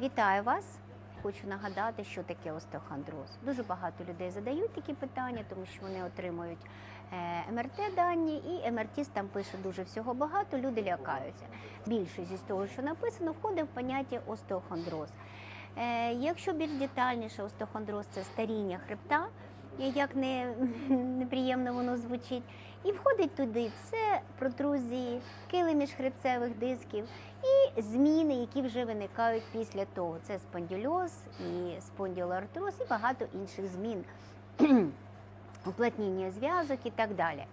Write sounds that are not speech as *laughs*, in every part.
Вітаю вас! Хочу нагадати, що таке остеохондроз. Дуже багато людей задають такі питання, тому що вони отримують е, МРТ дані, і МРТ там пише дуже всього багато. Люди лякаються. Більшість з того, що написано, входить в поняття остеохондроз. Е, Якщо більш детальніше, остеохондроз це старіння хребта, як не, *laughs* неприємно воно звучить. І входить туди це протрузії, кили міжхребцевих дисків і зміни, які вже виникають після того. Це спондільоз і спондилоартроз і багато інших змін, *clears throat* уплотнення зв'язок і так далі.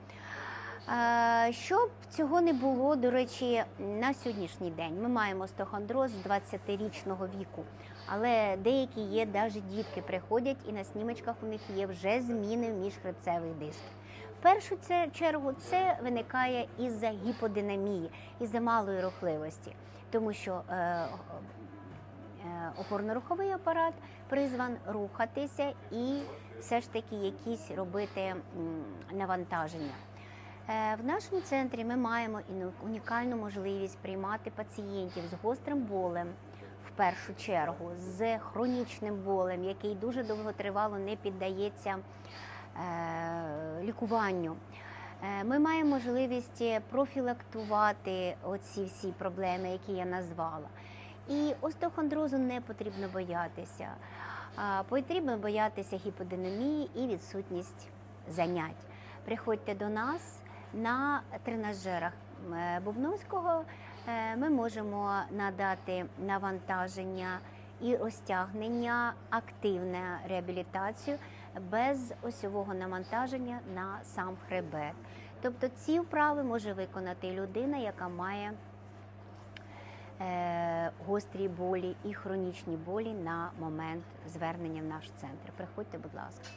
Щоб цього не було, до речі, на сьогоднішній день ми маємо остеохондроз 20-річного віку, але деякі є, навіть дітки приходять, і на снімочках у них є вже зміни в міжхребцевих дисків. В першу чергу це виникає із-за гіподинамії, із-за малої рухливості, тому що е, е, опорно-руховий апарат призван рухатися і все ж таки якісь робити навантаження. Е, В нашому центрі ми маємо унікальну можливість приймати пацієнтів з гострим болем. В першу чергу з хронічним болем, який дуже довготривало не піддається е, лікуванню. Е, Ми маємо можливість профілактувати оці всі проблеми, які я назвала. І остеохондрозу не потрібно боятися. Потрібно боятися гіподинамії і відсутність занять. Приходьте до нас на тренажерах е, Бубновського. Е, Ми можемо надати навантаження і розтягнення, активну реабілітацію без осьового навантаження на сам хребет. Тобто ці вправи може виконати людина, яка має е, гострі болі і хронічні болі на момент звернення в наш центр. Приходьте, будь ласка.